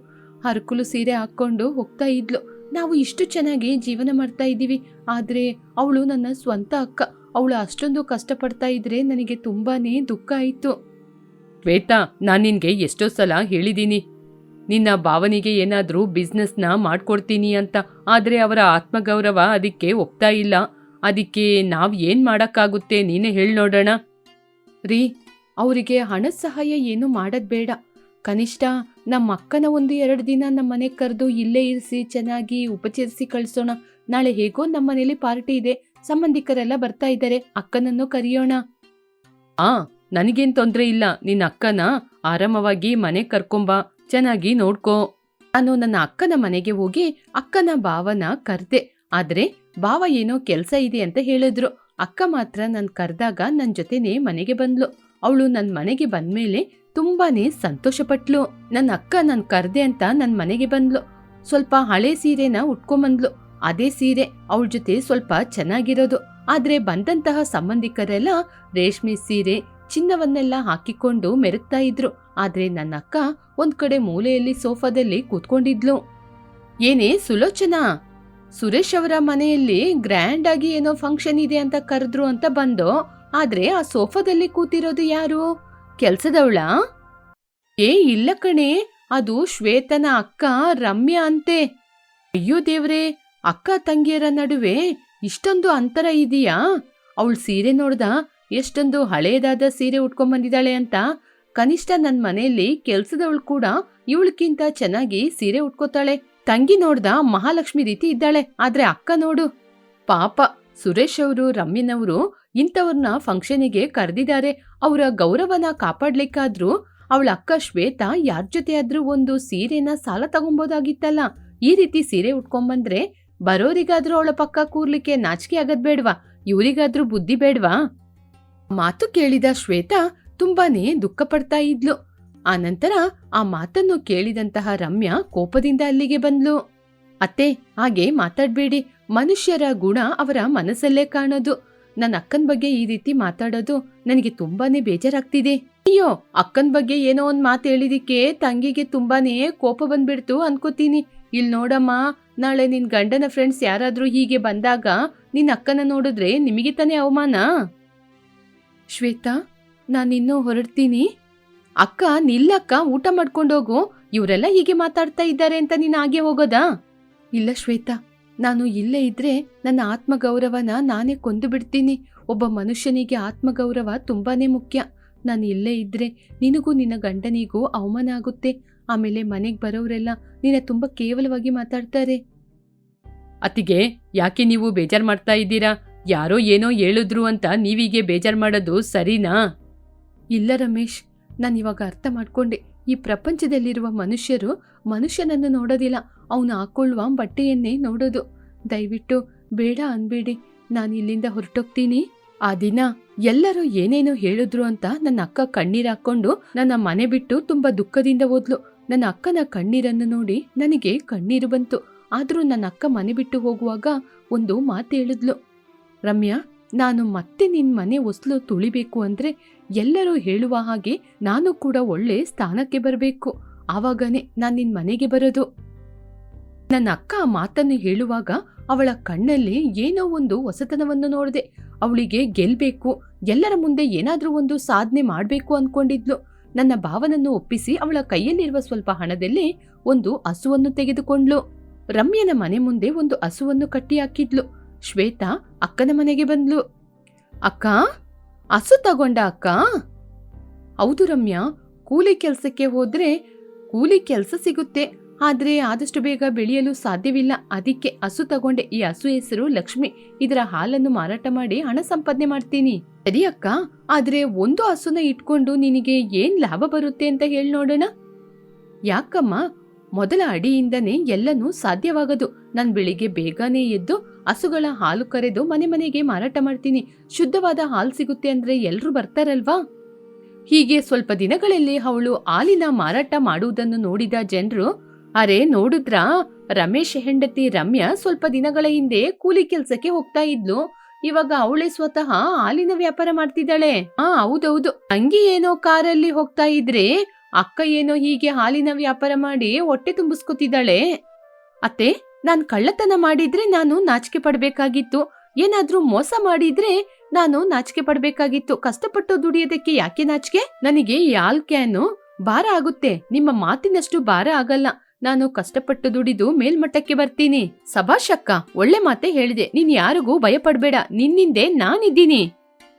ಹರಕುಲು ಸೀರೆ ಹಾಕೊಂಡು ಹೋಗ್ತಾ ಇದ್ಲು. ನಾವು ಇಷ್ಟು ಚೆನ್ನಾಗಿ ಜೀವನ ಮಾಡ್ತಾ ಇದ್ದೀವಿ. ಆದ್ರೆ ಅವಳು ನನ್ನ ಸ್ವಂತ ಅಕ್ಕ. ಅವಳು ಅಷ್ಟೊಂದು ಕಷ್ಟಪಡ್ತಾ ಇದ್ರೆ ನನಗೆ ತುಂಬಾನೇ ದುಃಖ ಆಯಿತು. ಶ್ವೇತಾ, ನಾನು ನಿನಗೆ ಎಷ್ಟೋ ಸಲ ಹೇಳಿದ್ದೀನಿ ನಿನ್ನ ಭಾವನಿಗೆ ಏನಾದರೂ ಬಿಸ್ನೆಸ್ನ ಮಾಡ್ಕೊಡ್ತೀನಿ ಅಂತ, ಆದರೆ ಅವರ ಆತ್ಮಗೌರವ ಅದಕ್ಕೆ ಒಪ್ತಾ ಇಲ್ಲ. ಅದಕ್ಕೆ ನಾವು ಏನು ಮಾಡೋಕ್ಕಾಗುತ್ತೆ ನೀನೇ ಹೇಳಿ ನೋಡೋಣ. ರೀ, ಅವರಿಗೆ ಹಣದ ಸಹಾಯ ಏನು ಮಾಡೋದು ಬೇಡ. ಕನಿಷ್ಠ ನಮ್ಮ ಅಕ್ಕನ ಒಂದು ಎರಡು ದಿನ ನಮ್ಮ ಮನೆಗೆ ಕರೆದು ಇಲ್ಲೇ ಇರಿಸಿ, ಚೆನ್ನಾಗಿ ಉಪಚರಿಸಿ ಕಳಿಸೋಣ. ನಾಳೆ ಹೇಗೋ ನಮ್ಮ ಮನೇಲಿ ಪಾರ್ಟಿ ಇದೆ, ಸಂಬಂಧಿಕರೆಲ್ಲ ಬರ್ತಾ ಇದ್ದಾರೆ, ಅಕ್ಕನನ್ನು ಕರೆಯೋಣ. ಆ ನನಗೇನ್ ತೊಂದ್ರೆ ಇಲ್ಲ, ನಿನ್ನ ಅಕ್ಕನ ಆರಾಮವಾಗಿ ಮನೆ ಕರ್ಕೊಂಬ ಚೆನ್ನಾಗಿ ನೋಡ್ಕೋ. ನಾನು ನನ್ನ ಅಕ್ಕನ ಮನೆಗೆ ಹೋಗಿ ಅಕ್ಕನ ಭಾವನ ಕರೆದೆ. ಆದ್ರೆ ಭಾವ ಏನೋ ಕೆಲಸ ಇದೆ ಅಂತ ಹೇಳಿದ್ರು. ಅಕ್ಕ ಮಾತ್ರ ನಾನು ಕರೆದಾಗ ನನ್ನ ಜೊತೆನೆ ಮನೆಗೆ ಬಂದ್ಲು. ಅವಳು ನನ್ನ ಮನೆಗೆ ಬಂದ್ಮೇಲೆ ತುಂಬಾನೇ ಸಂತೋಷಪಟ್ಲು. ನನ್ನ ಅಕ್ಕ ನಾನು ಕರೆದೆ ಅಂತ ನನ್ನ ಮನೆಗೆ ಬಂದ್ಲು. ಸ್ವಲ್ಪ ಹಳೆ ಸೀರೆನ ಉಟ್ಕೊಂಬಂದ್ಲು. ಅದೇ ಸೀರೆ ಅವಳ ಜೊತೆ ಸ್ವಲ್ಪ ಚೆನ್ನಾಗಿರೋದು. ಆದ್ರೆ ಬಂದಂತಹ ಸಂಬಂಧಿಕರೆಲ್ಲ ರೇಷ್ಮೆ ಸೀರೆ ಚಿನ್ನವನ್ನೆಲ್ಲ ಹಾಕಿಕೊಂಡು ಮೆರುತ್ತಾ ಇದ್ರು. ಆದ್ರೆ ನನ್ನ ಅಕ್ಕ ಒಂದ್ ಕಡೆ ಮೂಲೆಯಲ್ಲಿ ಸೋಫಾದಲ್ಲಿ ಕೂತ್ಕೊಂಡಿದ್ಲು. ಏನೇ ಸುಲೋಚನಾ? ಸುರೇಶ್ ಅವರ ಮನೆಯಲ್ಲಿ ಗ್ರ್ಯಾಂಡ್ ಆಗಿ ಏನೋ ಫಂಕ್ಷನ್ ಇದೆ ಅಂತ ಕರೆದ್ರು ಅಂತ ಬಂದೋ? ಆದ್ರೆ ಆ ಸೋಫಾದಲ್ಲಿ ಕೂತಿರೋದು ಯಾರು? ಕೆಲ್ಸದವಳ? ಏ, ಇಲ್ಲ ಕಣೆ. ಅದು ಶ್ವೇತನ ಅಕ್ಕ, ರಮ್ಯಾ ಅಂತೆ. ಅಯ್ಯೋ ದೇವ್ರೆ, ಅಕ್ಕ ತಂಗಿಯರ ನಡುವೆ ಇಷ್ಟೊಂದು ಅಂತರ ಇದೆಯಾ? ಅವಳು ಸೀರೆ ನೋಡ್ದ ಎಷ್ಟೊಂದು ಹಳೇದಾದ ಸೀರೆ ಉಟ್ಕೊಂಡ್ಬಂದಿದ್ದಾಳೆ ಅಂತ ಕನಿಷ್ಠ ನನ್ ಮನೆಯಲ್ಲಿ ಕೆಲ್ಸದವಳು ಕೂಡ ಇವಳಕ್ಕಿಂತ ಚೆನ್ನಾಗಿ ಸೀರೆ ಉಟ್ಕೋತಾಳೆ. ತಂಗಿ ನೋಡ್ದ ಮಹಾಲಕ್ಷ್ಮಿ ರೀತಿ ಇದ್ದಾಳೆ. ಆದ್ರೆ ಅಕ್ಕ ನೋಡು. ಪಾಪ, ಸುರೇಶ್ ಅವರು ರಮ್ಯನವರು ಇಂಥವ್ರನ್ನ ಫಂಕ್ಷನಿಗೆ ಕರೆದಿದ್ದಾರೆ. ಅವರ ಗೌರವನ ಕಾಪಾಡ್ಲಿಕ್ಕಾದ್ರೂ ಅವಳ ಅಕ್ಕ ಶ್ವೇತಾ ಯಾರ ಜೊತೆ ಆದ್ರೂ ಒಂದು ಸೀರೆನ ಸಾಲ ತಗೊಂಬೋದಾಗಿತ್ತಲ್ಲ. ಈ ರೀತಿ ಸೀರೆ ಉಟ್ಕೊಂಬಂದ್ರೆ ಬರೋರಿಗಾದ್ರೂ ಅವಳ ಪಕ್ಕ ಕೂರ್ಲಿಕ್ಕೆ ನಾಚಿಕೆ ಆಗದ್ ಬೇಡ್ವಾ? ಇವರಿಗಾದ್ರೂ ಬುದ್ಧಿ ಬೇಡ್ವಾ? ಮಾತು ಕೇಳಿದ ಶ್ವೇತಾ ತುಂಬಾನೇ ದುಃಖ ಪಡ್ತಾ ಇದ್ಲು. ಆನಂತರ ಆ ಮಾತನ್ನು ಕೇಳಿದಂತಹ ರಮ್ಯಾ ಕೋಪದಿಂದ ಅಲ್ಲಿಗೆ ಬಂದ್ಲು. ಅತ್ತೆ, ಹಾಗೆ ಮಾತಾಡ್ಬೇಡಿ. ಮನುಷ್ಯರ ಗುಣ ಅವರ ಮನಸ್ಸಲ್ಲೇ ಕಾಣೋದು. ನನ್ನ ಅಕ್ಕನ ಬಗ್ಗೆ ಈ ರೀತಿ ಮಾತಾಡೋದು ನನಗೆ ತುಂಬಾನೇ ಬೇಜಾರಾಗ್ತಿದೆ. ಅಯ್ಯೋ, ಅಕ್ಕನ ಬಗ್ಗೆ ಏನೋ ಒಂದ್ ಮಾತು ಹೇಳಿದಿಕ್ಕೆ ತಂಗಿಗೆ ತುಂಬಾನೇ ಕೋಪ ಬಂದ್ಬಿಡ್ತು ಅನ್ಕೋತೀನಿ. ಇಲ್ಲಿ ನೋಡಮ್ಮ, ನಾಳೆ ನಿನ್ ಗಂಡನ ಫ್ರೆಂಡ್ಸ್ ಯಾರಾದ್ರೂ ಹೀಗೆ ಬಂದಾಗ ನಿನ್ ಅಕ್ಕನ ನೋಡಿದ್ರೆ ನಿಮಗೆ ತಾನೇ ಅವಮಾನ? ಶ್ವೇತಾ ನಾನಿನ್ನೂ ಹೊರಡ್ತೀನಿ. ಅಕ್ಕ, ನಿಲ್ಲಕ್ಕ, ಊಟ ಮಾಡ್ಕೊಂಡೋಗು. ಇವರೆಲ್ಲ ಹೀಗೆ ಮಾತಾಡ್ತಾ ಇದ್ದಾರೆ ಅಂತ ನೀನು ಹಾಗೆ ಹೋಗೋದಾ? ಇಲ್ಲ ಶ್ವೇತಾ, ನಾನು ಇಲ್ಲೇ ಇದ್ರೆ ನನ್ನ ಆತ್ಮಗೌರವನ ನಾನೇ ಕೊಂದು ಬಿಡ್ತೀನಿ. ಒಬ್ಬ ಮನುಷ್ಯನಿಗೆ ಆತ್ಮಗೌರವ ತುಂಬಾನೇ ಮುಖ್ಯ. ನಾನು ಇಲ್ಲೇ ಇದ್ರೆ ನಿನಗೂ ನಿನ್ನ ಗಂಡನಿಗೂ ಅವಮಾನ ಆಗುತ್ತೆ. ಆಮೇಲೆ ಮನೆಗೆ ಬರೋರೆಲ್ಲ ನಿನ್ನ ತುಂಬಾ ಕೇವಲವಾಗಿ ಮಾತಾಡ್ತಾರೆ. ಅತಿಗೆ ಯಾಕೆ ನೀವು ಬೇಜಾರು ಮಾಡ್ತಾ ಇದ್ದೀರಾ? ಯಾರೋ ಏನೋ ಹೇಳಿದ್ರು ಅಂತ ನೀವೀಗೆ ಬೇಜಾರ್ ಮಾಡೋದು ಸರಿನಾ? ಇಲ್ಲ ರಮೇಶ್, ನಾನು ಇವಾಗ ಅರ್ಥ ಮಾಡ್ಕೊಂಡೆ. ಈ ಪ್ರಪಂಚದಲ್ಲಿರುವ ಮನುಷ್ಯರು ಮನುಷ್ಯನನ್ನು ನೋಡೋದಿಲ್ಲ. ಅವನು ಹಾಕೊಳ್ಳುವ ಬಟ್ಟೆಯನ್ನೇ ನೋಡೋದು. ದಯವಿಟ್ಟು ಬೇಡ ಅನ್ಬೇಡಿ. ನಾನು ಇಲ್ಲಿಂದ ಹೊರಟೋಗ್ತೀನಿ. ಆ ದಿನ ಎಲ್ಲರೂ ಏನೇನೋ ಹೇಳಿದ್ರು ಅಂತ ನನ್ನ ಅಕ್ಕ ಕಣ್ಣೀರು ಹಾಕೊಂಡು ನನ್ನ ಮನೆ ಬಿಟ್ಟು ತುಂಬಾ ದುಃಖದಿಂದ ಹೋದ್ಲು. ನನ್ನ ಅಕ್ಕನ ಕಣ್ಣೀರನ್ನು ನೋಡಿ ನನಗೆ ಕಣ್ಣೀರು ಬಂತು. ಆದರೂ ನನ್ನ ಅಕ್ಕ ಮನೆ ಬಿಟ್ಟು ಹೋಗುವಾಗ ಒಂದು ಮಾತು ಹೇಳಿದ್ಲು. ರಮ್ಯಾ, ನಾನು ಮತ್ತೆ ನಿನ್ನ ಮನೆ ಒಸ್ಲು ತುಳಿಬೇಕು ಅಂದ್ರೆ ಎಲ್ಲರೂ ಹೇಳುವ ಹಾಗೆ ನಾನು ಕೂಡ ಒಳ್ಳೆ ಸ್ಥಾನಕ್ಕೆ ಬರಬೇಕು. ಆವಾಗನೇ ನಾನು ನಿನ್ನ ಮನೆಗೆ ಬರೋದು. ನನ್ನ ಅಕ್ಕ ಮಾತನ್ನು ಹೇಳುವಾಗ ಅವಳ ಕಣ್ಣಲ್ಲಿ ಏನೋ ಒಂದು ಹೊಸತನವನ್ನು ನೋಡಿದೆ. ಅವಳಿಗೆ ಗೆಲ್ಬೇಕು, ಎಲ್ಲರ ಮುಂದೆ ಏನಾದರೂ ಒಂದು ಸಾಧನೆ ಮಾಡಬೇಕು ಅನ್ಕೊಂಡಿದ್ಲು. ನನ್ನ ಭಾವನನ್ನು ಒಪ್ಪಿಸಿ ಅವಳ ಕೈಯಲ್ಲಿರುವ ಸ್ವಲ್ಪ ಹಣದಲ್ಲಿ ಒಂದು ಹಸುವನ್ನು ತೆಗೆದುಕೊಂಡ್ಲು. ರಮ್ಯನ ಮನೆ ಮುಂದೆ ಒಂದು ಹಸುವನ್ನು ಕಟ್ಟಿ ಹಾಕಿದ್ಲು ಶ್ವೇತಾ ಅಕ್ಕನ ಮನೆಗೆ ಬಂದ್ಲು. ಅಕ್ಕ, ಹಸು ತಗೊಂಡ ಅಕ್ಕ. ಹೌದು ರಮ್ಯಾ, ಕೂಲಿ ಕೆಲಸಕ್ಕೆ ಹೋದ್ರೆ ಕೂಲಿ ಕೆಲಸ ಸಿಗುತ್ತೆ. ಆದ್ರೆ ಆದಷ್ಟು ಬೇಗ ಬೆಳೆಯಲು ಸಾಧ್ಯವಿಲ್ಲ. ಅದಕ್ಕೆ ಹಸು ತಗೊಂಡೆ. ಈ ಹಸು ಹೆಸರು ಲಕ್ಷ್ಮಿ. ಇದರ ಹಾಲನ್ನು ಮಾರಾಟ ಮಾಡಿ ಹಣ ಸಂಪಾದನೆ ಮಾಡ್ತೀನಿ. ಸರಿ ಅಕ್ಕ, ಆದ್ರೆ ಒಂದು ಹಸುನ ಇಟ್ಕೊಂಡು ನಿನಗೆ ಏನ್ ಲಾಭ ಬರುತ್ತೆ ಅಂತ ಹೇಳಿ ನೋಡೋಣ. ಯಾಕಮ್ಮ? ಮೊದಲ ಅಡಿಯಿಂದನೇ ಎಲ್ಲನೂ ಸಾಧ್ಯವಾಗದು. ನನ್ ಬೆಳಿಗ್ಗೆ ಬೇಗನೆ ಎದ್ದು ಹಸುಗಳ ಹಾಲು ಕರೆದು ಮನೆ ಮನೆಗೆ ಮಾರಾಟ ಮಾಡ್ತೀನಿ. ಶುದ್ಧವಾದ ಹಾಲು ಸಿಗುತ್ತೆ ಅಂದ್ರೆ ಎಲ್ರೂ ಬರ್ತಾರಲ್ವಾ? ಹೀಗೆ ಸ್ವಲ್ಪ ದಿನಗಳಲ್ಲಿ ಅವಳು ಹಾಲಿನ ಮಾರಾಟ ಮಾಡುವುದನ್ನು ನೋಡಿದ ಜನರು, ಅರೆ ನೋಡಿದ್ರಾ, ರಮೇಶ್ ಹೆಂಡತಿ ರಮ್ಯಾ ಸ್ವಲ್ಪ ದಿನಗಳ ಹಿಂದೆ ಕೂಲಿ ಕೆಲ್ಸಕ್ಕೆ ಹೋಗ್ತಾ ಇದ್ಲು. ಇವಾಗ ಅವಳೇ ಸ್ವತಃ ಹಾಲಿನ ವ್ಯಾಪಾರ ಮಾಡ್ತಿದ್ದಾಳೆ. ಹಾ ಹೌದೌದು. ಅಂಗಿ ಏನೋ ಕಾರಲ್ಲಿ ಹೋಗ್ತಾ ಇದ್ರೆ ಅಕ್ಕ ಏನೋ ಹೀಗೆ ಹಾಲಿನ ವ್ಯಾಪಾರ ಮಾಡಿ ಹೊಟ್ಟೆ ತುಂಬಿಸ್ಕೊತಿದ್ದಾಳೆ. ಅತ್ತೆ, ನಾನ್ ಕಳ್ಳತನ ಮಾಡಿದ್ರೆ ನಾನು ನಾಚಿಕೆ ಪಡ್ಬೇಕಾಗಿತ್ತು. ಏನಾದ್ರೂ ಮೋಸ ಮಾಡಿದ್ರೆ ನಾನು ನಾಚಿಕೆ ಪಡ್ಬೇಕಾಗಿತ್ತು. ಕಷ್ಟಪಟ್ಟು ದುಡಿಯೋದಕ್ಕೆ ಯಾಕೆ ನಾಚಿಕೆ? ನನಗೆ ಹಾಲ್ ಕ್ಯಾನು ಭಾರ ಆಗುತ್ತೆ. ನಿಮ್ಮ ಮಾತಿನಷ್ಟು ಭಾರ ಆಗಲ್ಲ. ನಾನು ಕಷ್ಟಪಟ್ಟು ದುಡಿದು ಮೇಲ್ಮಟ್ಟಕ್ಕೆ ಬರ್ತೀನಿ. ಸಭಾಶಕ್ಕ ಒಳ್ಳೆ ಮಾತೆ ಹೇಳಿದೆ. ನೀನ್ ಯಾರಿಗೂ ಭಯಪಡ್ಬೇಡ. ನಿನ್ನಿಂದೆ ನಾನಿದ್ದೀನಿ.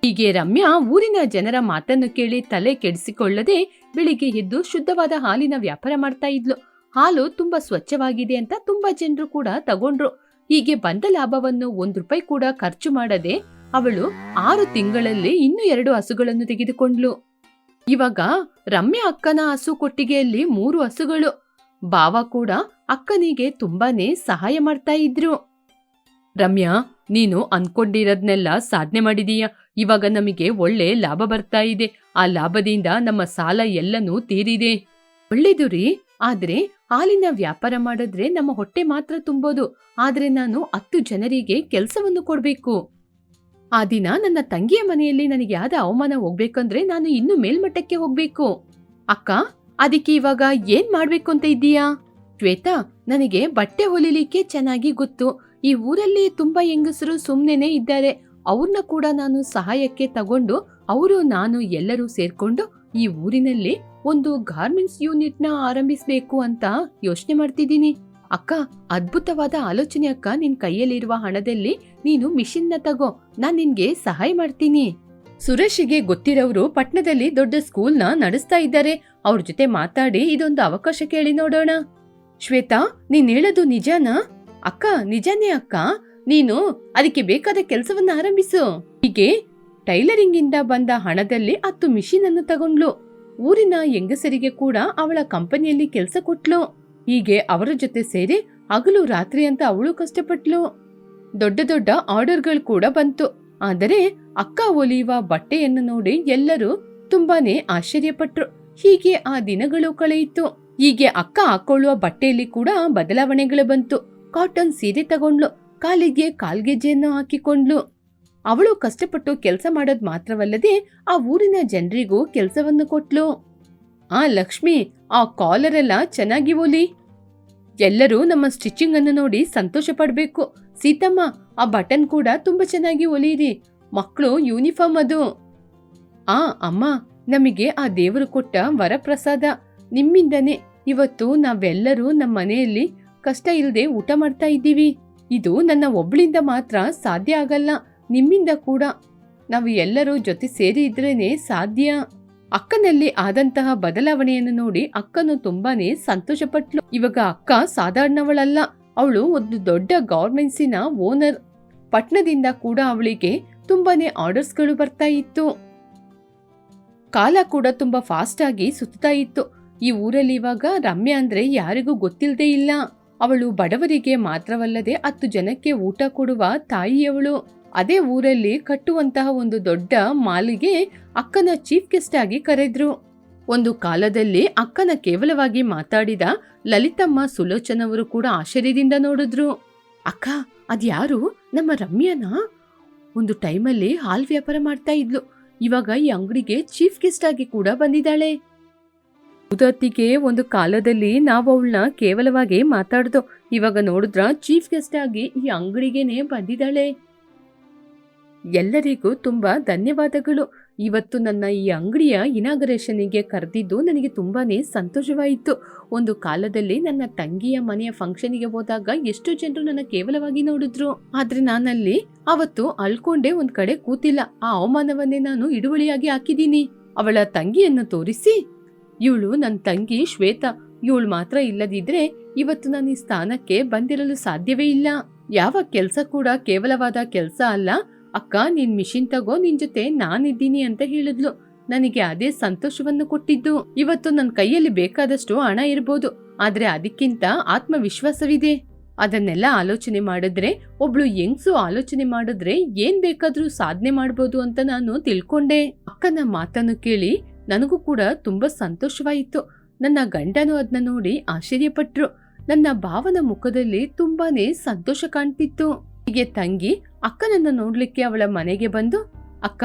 ಹೀಗೆ ರಮ್ಯಾ ಊರಿನ ಜನರ ಮಾತನ್ನು ಕೇಳಿ ತಲೆ ಕೆಡಿಸಿಕೊಳ್ಳದೆ ಬೆಳಿಗ್ಗೆ ಎದ್ದು ಶುದ್ಧವಾದ ಹಾಲಿನ ವ್ಯಾಪಾರ ಮಾಡ್ತಾ ಇದ್ಲು. ಹಾಲು ತುಂಬಾ ಸ್ವಚ್ಛವಾಗಿದೆ ಅಂತ ತುಂಬಾ ಜನರು ಕೂಡ ತಗೊಂಡ್ರು. ಹೀಗೆ ಬಂದ ಲಾಭವನ್ನು ಒಂದ್ ರೂಪಾಯಿ ಕೂಡ ಖರ್ಚು ಮಾಡದೆ ಅವಳು ಆರು ತಿಂಗಳಲ್ಲಿ ಇನ್ನು ಎರಡು ಹಸುಗಳನ್ನು ತೆಗೆದುಕೊಂಡ್ಲು. ಇವಾಗ ರಮ್ಯಾ ಅಕ್ಕನ ಹಸು ಕೊಟ್ಟಿಗೆಯಲ್ಲಿ ಮೂರು ಹಸುಗಳು. ಬಾವ ಕೂಡ ಅಕ್ಕನಿಗೆ ತುಂಬಾನೇ ಸಹಾಯ ಮಾಡ್ತಾ ಇದ್ರು. ರಮ್ಯಾ, ನೀನು ಅನ್ಕೊಂಡಿರೋದ್ನೆಲ್ಲ ಸಾಧನೆ ಮಾಡಿದೀಯ. ಇವಾಗ ನಮಗೆ ಒಳ್ಳೆ ಲಾಭ ಬರ್ತಾ ಇದೆ. ಆ ಲಾಭದಿಂದ ನಮ್ಮ ಸಾಲ ಎಲ್ಲನೂ ತೀರಿದೆ. ಒಳ್ಳೇದು ರೀ. ಆದ್ರೆ ಹಾಲಿನ ವ್ಯಾಪಾರ ಮಾಡಿದ್ರೆ ನಮ್ಮ ಹೊಟ್ಟೆ ಮಾತ್ರ ತುಂಬೋದು. ಆದ್ರೆ ನಾನು ಹತ್ತು ಜನರಿಗೆ ಕೆಲಸವನ್ನು ಕೊಡಬೇಕು. ಆ ದಿನ ನನ್ನ ತಂಗಿಯ ಮನೆಯಲ್ಲಿ ನನಗೆ ಯಾವ್ದ ಅವಮಾನ ಹೋಗ್ಬೇಕಂದ್ರೆ ನಾನು ಇನ್ನು ಮೇಲ್ಮಟ್ಟಕ್ಕೆ ಹೋಗ್ಬೇಕು. ಅಕ್ಕ, ಅದಕ್ಕೆ ಇವಾಗ ಏನ್ ಮಾಡ್ಬೇಕು ಅಂತ ಇದ್ದೀಯಾ? ಶ್ವೇತಾ, ನನಗೆ ಬಟ್ಟೆ ಹೊಲಿಲಿಕ್ಕೆ ಚೆನ್ನಾಗಿ ಗೊತ್ತು. ಈ ಊರಲ್ಲಿ ತುಂಬಾ ಹೆಂಗಸರು ಸುಮ್ಮನೆ ಇದ್ದಾರೆ. ಅವ್ರನ್ನ ಕೂಡ ನಾನು ಸಹಾಯಕ್ಕೆ ತಗೊಂಡು ಅವರು, ನಾನು ಎಲ್ಲರೂ ಸೇರ್ಕೊಂಡು ಈ ಊರಿನಲ್ಲಿ ಒಂದು ಗಾರ್ಮೆಂಟ್ಸ್ ಯೂನಿಟ್ನ ಆರಂಭಿಸಬೇಕು ಅಂತ ಯೋಚನೆ ಮಾಡ್ತಿದ್ದೀನಿ. ಅಕ್ಕ, ಅದ್ಭುತವಾದ ಆಲೋಚನೆ ಅಕ್ಕ. ನಿನ್ ಕೈಯಲ್ಲಿರುವ ಹಣದಲ್ಲಿ ನೀನು ಮಿಷಿನ್ನ ತಗೋ. ನಾನ್ ನಿನ್ಗೆ ಸಹಾಯ ಮಾಡ್ತೀನಿ. ಸುರೇಶಿಗೆ ಗೊತ್ತಿರೋರು ಪಟ್ಟಣದಲ್ಲಿ ದೊಡ್ಡ ಸ್ಕೂಲ್ನ ನಡೆಸ್ತಾ ಇದ್ದಾರೆ. ಅವ್ರ ಜೊತೆ ಮಾತಾಡಿ ಇದೊಂದು ಅವಕಾಶ ಕೇಳಿ ನೋಡೋಣ. ಶ್ವೇತಾ, ನೀನ್ ಹೇಳೋದು ನಿಜನಾ? ಅಕ್ಕ, ನಿಜಾನೇ ಅಕ್ಕ? ನೀನು ಅದಕ್ಕೆ ಬೇಕಾದ ಕೆಲಸವನ್ನ ಆರಂಭಿಸು. ಹೀಗೆ ಟೈಲರಿಂಗ್ ಇಂದ ಬಂದ ಹಣದಲ್ಲಿ ಹತ್ತು ಮಿಷಿನ್ ಅನ್ನು ತಗೊಂಡ್ಲು. ಊರಿನ ಹೆಂಗಸರಿಗೆ ಕೂಡ ಅವಳ ಕಂಪನಿಯಲ್ಲಿ ಕೆಲಸ ಕೊಟ್ಲು. ಹೀಗೆ ಅವರ ಜೊತೆ ಸೇರಿ ಹಗಲು ರಾತ್ರಿ ಅಂತ ಅವಳು ಕಷ್ಟಪಟ್ಲು. ದೊಡ್ಡ ದೊಡ್ಡ ಆರ್ಡರ್ಗಳು ಕೂಡ ಬಂತು. ಆದರೆ ಅಕ್ಕ ಒಲಿಯುವ ಬಟ್ಟೆಯನ್ನು ನೋಡಿ ಎಲ್ಲರೂ ತುಂಬಾನೇ ಆಶ್ಚರ್ಯಪಟ್ರು. ಹೀಗೆ ಆ ದಿನಗಳು ಕಳೆಯಿತು. ಹೀಗೆ ಅಕ್ಕ ಹಾಕೊಳ್ಳುವ ಬಟ್ಟೆಯಲ್ಲಿ ಕೂಡ ಬದಲಾವಣೆಗಳು ಬಂತು. ಕಾಟನ್ ಸೀರೆ ತಗೊಂಡ್ಲು. ಕಾಲಿಗೆ ಕಾಲ್ಗೆಜ್ಜೆಯನ್ನು ಹಾಕಿಕೊಂಡ್ಲು ಅವಳು ಕಷ್ಟಪಟ್ಟು ಕೆಲಸ ಮಾಡೋದು ಮಾತ್ರವಲ್ಲದೆ ಆ ಊರಿನ ಜನರಿಗೂ ಕೆಲಸವನ್ನು ಕೊಟ್ಲು. ಆ ಲಕ್ಷ್ಮಿ, ಆ ಕಾಲರ್ ಎಲ್ಲ ಚೆನ್ನಾಗಿ ಹೊಲಿ ಎಲ್ಲರೂ ನಮ್ಮ ಸ್ಟಿಚಿಂಗ್ ಅನ್ನು ನೋಡಿ ಸಂತೋಷ ಪಡಬೇಕು. ಸೀತಮ್ಮ, ಆ ಬಟನ್ ಕೂಡ ತುಂಬಾ ಚೆನ್ನಾಗಿ ಹೊಲಿಯಿರಿ ಮಕ್ಕಳು ಯೂನಿಫಾರ್ಮ್ ಅದು. ಆ, ಅಮ್ಮ, ನಮಗೆ ಆ ದೇವರು ಕೊಟ್ಟ ವರಪ್ರಸಾದ. ನಿಮ್ಮಿಂದನೇ. ಇವತ್ತು ನಾವೆಲ್ಲರೂ ನಮ್ಮ ಮನೆಯಲ್ಲಿ ಕಷ್ಟ ಇಲ್ಲದೆ ಊಟ ಮಾಡ್ತಾ ಇದ್ದೀವಿ. ಇದು ನನ್ನ ಒಬ್ಬಳಿಂದ ಮಾತ್ರ ಸಾಧ್ಯ ಆಗಲ್ಲ. ನಿಮ್ಮಿಂದ ಕೂಡ. ನಾವು ಎಲ್ಲರೂ ಜೊತೆ ಸೇರಿ ಇದ್ರೇನೆ ಸಾಧ್ಯ. ಅಕ್ಕನಲ್ಲಿ ಆದಂತಹ ಬದಲಾವಣೆಯನ್ನು ನೋಡಿ ಅಕ್ಕನು ತುಂಬಾನೇ ಸಂತೋಷಪಟ್ಲು. ಇವಾಗ ಅಕ್ಕ ಸಾಧಾರಣವಳಲ್ಲ. ಅವಳು ಒಂದು ದೊಡ್ಡ ಗೌರ್ಮೆಂಟ್ಸಿನ ಓನರ್. ಪಟ್ನದಿಂದ ಕೂಡ ಅವಳಿಗೆ ತುಂಬಾನೇ ಆರ್ಡರ್ಸ್ಗಳು ಬರ್ತಾ ಇತ್ತು. ಕಾಲ ಕೂಡ ತುಂಬಾ ಫಾಸ್ಟ್ ಆಗಿ ಸುತ್ತಾ ಇತ್ತು. ಈ ಊರಲ್ಲಿ ಇವಾಗ ರಮ್ಯಾ ಅಂದ್ರೆ ಯಾರಿಗೂ ಗೊತ್ತಿಲ್ಲದೆ ಇಲ್ಲ. ಅವಳು ಬಡವರಿಗೆ ಮಾತ್ರವಲ್ಲದೆ ಹತ್ತು ಜನಕ್ಕೆ ಊಟ ಕೊಡುವ ತಾಯಿಯವಳು. ಅದೇ ಊರಲ್ಲಿ ಕಟ್ಟುವಂತಹ ಒಂದು ದೊಡ್ಡ ಮಾಲಿಗೆ ಅಕ್ಕನ ಚೀಫ್ ಗೆಸ್ಟ್ ಆಗಿ ಕರೆದ್ರು. ಒಂದು ಕಾಲದಲ್ಲಿ ಅಕ್ಕನ ಕೇವಲವಾಗಿ ಮಾತಾಡಿದ ಲಲಿತಮ್ಮ ಸುಲೋಚನವರು ಕೂಡ ಆಶ್ಚರ್ಯದಿಂದ ನೋಡಿದ್ರು. ಅಕ್ಕ, ಅದ್ಯಾರು? ನಮ್ಮ ರಮ್ಯಾನ? ಒಂದು ಟೈಮಲ್ಲಿ ಹಾಲ್ ವ್ಯಾಪಾರ ಮಾಡ್ತಾ ಇದ್ಲು. ಇವಾಗ ಈ ಅಂಗಡಿಗೆ ಚೀಫ್ ಗೆಸ್ಟ್ ಆಗಿ ಕೂಡ ಬಂದಿದ್ದಾಳೆ. ಉದತ್ತಿಗೆ ಒಂದು ಕಾಲದಲ್ಲಿ ನಾವು ಅವಳನ್ನ ಕೇವಲವಾಗಿ ಮಾತಾಡ್ದು. ಇವಾಗ ನೋಡಿದ್ರ ಚೀಫ್ ಗೆಸ್ಟ್ ಆಗಿ ಈ ಅಂಗಡಿಗೆನೆ ಬಂದಿದ್ದಾಳೆ. ಎಲ್ಲರಿಗೂ ತುಂಬಾ ಧನ್ಯವಾದಗಳು. ಇವತ್ತು ನನ್ನ ಈ ಅಂಗಡಿಯ ಇನಾಗರೇಷನ್ಗೆ ಕರೆದಿದ್ದು ನನಗೆ ತುಂಬಾನೇ ಸಂತೋಷವಾಯಿತು. ಒಂದು ಕಾಲದಲ್ಲಿ ನನ್ನ ತಂಗಿಯ ಮನೆಯ ಫಂಕ್ಷನ್ಗೆ ಹೋದಾಗ ಎಷ್ಟು ಜನರು ನನ್ನ ಕೇವಲವಾಗಿ ನೋಡಿದ್ರು. ಆದ್ರೆ ನಾನಲ್ಲಿ ಅವತ್ತು ಅಳ್ಕೊಂಡೆ ಒಂದ್ ಕಡೆ ಕೂತಿಲ್ಲ. ಆ ಅವಮಾನವನ್ನೇ ನಾನು ಇಡುವಳಿಯಾಗಿ ಹಾಕಿದ್ದೀನಿ. ಅವಳ ತಂಗಿಯನ್ನು ತೋರಿಸಿ. ಇವಳು ನನ್ನ ತಂಗಿ ಶ್ವೇತಾ. ಇವಳು ಮಾತ್ರ ಇಲ್ಲದಿದ್ರೆ ಇವತ್ತು ನಾನು ಈ ಸ್ಥಾನಕ್ಕೆ ಬಂದಿರಲು ಸಾಧ್ಯವೇ ಇಲ್ಲ. ಯಾವ ಕೆಲಸ ಕೂಡ ಕೇವಲವಾದ ಕೆಲಸ ಅಲ್ಲ. ಅಕ್ಕ, ನೀನ್ ಮಿಷಿನ್ ತಗೋ, ನಿನ್ ಜೊತೆ ನಾನಿದ್ದೀನಿ ಅಂತ ಹೇಳಿದ್ಲು. ನನಗೆ ಅದೇ ಸಂತೋಷವನ್ನು ಕೊಟ್ಟಿದ್ದು. ಇವತ್ತು ನನ್ನ ಕೈಯಲ್ಲಿ ಬೇಕಾದಷ್ಟು ಹಣ ಇರ್ಬೋದು. ಆದ್ರೆ ಅದಕ್ಕಿಂತ ಆತ್ಮವಿಶ್ವಾಸವಿದೆ. ಅದನ್ನೆಲ್ಲ ಆಲೋಚನೆ ಮಾಡಿದ್ರೆ, ಒಬ್ಳು ಹೆಂಗ್ಸು ಆಲೋಚನೆ ಮಾಡಿದ್ರೆ ಏನ್ ಬೇಕಾದ್ರೂ ಸಾಧನೆ ಮಾಡ್ಬೋದು ಅಂತ ನಾನು ತಿಳ್ಕೊಂಡೆ. ಅಕ್ಕನ ಮಾತನ್ನು ಕೇಳಿ ನನಗೂ ಕೂಡ ತುಂಬ ಸಂತೋಷವಾಯಿತು. ನನ್ನ ಗಂಡನು ಅದನ್ನ ನೋಡಿ ಆಶ್ಚರ್ಯಪಟ್ರು. ನನ್ನ ಭಾವನ ಮುಖದಲ್ಲಿ ತುಂಬಾನೇ ಸಂತೋಷ ಕಾಣ್ತಿತ್ತು. ಹೀಗೆ ತಂಗಿ ಅಕ್ಕನನ್ನ ನೋಡ್ಲಿಕ್ಕೆ ಅವಳ ಮನೆಗೆ ಬಂದು, ಅಕ್ಕ,